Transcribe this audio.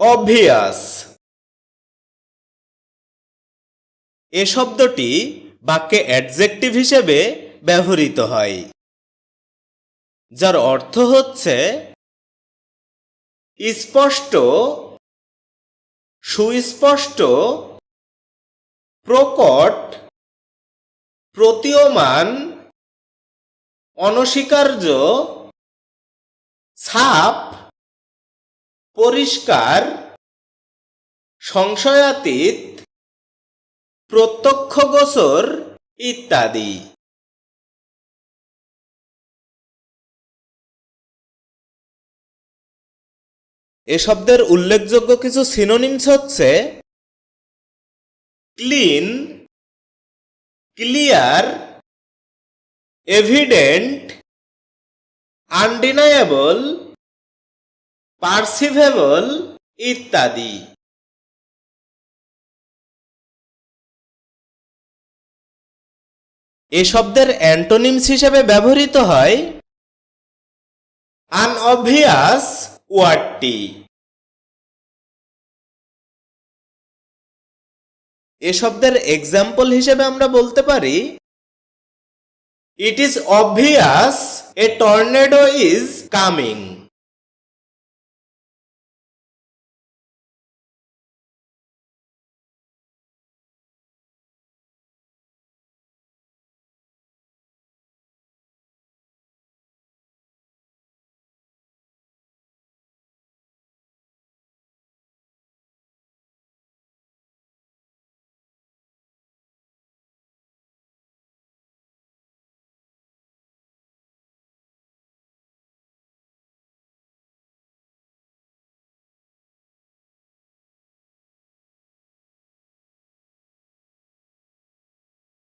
Obvious. এ শব্দটি বাক্যে adjective হিসেবে ব্যবহৃত হয়, যার অর্থ হচ্ছে স্পষ্ট, সুস্পষ্ট, প্রকট, প্রতীয়মান, অনস্বীকার্য, ছাপ, পরিষ্কার সংশয়াতীত প্রত্যক্ষগোচর ইত্যাদি। এ শব্দের উল্লেখযোগ্য কিছু সিনোনিমস হচ্ছে clean clear evident undeniable perceivable ইত্যাদি। এ শব্দের অ্যান্টোনিমস হিসেবে ব্যবহৃত হয় আনঅবভিয়াস ওয়ার্ডটি। এ শব্দের এক্সাম্পল হিসেবে আমরা বলতে পারি, it is obvious a tornado is coming.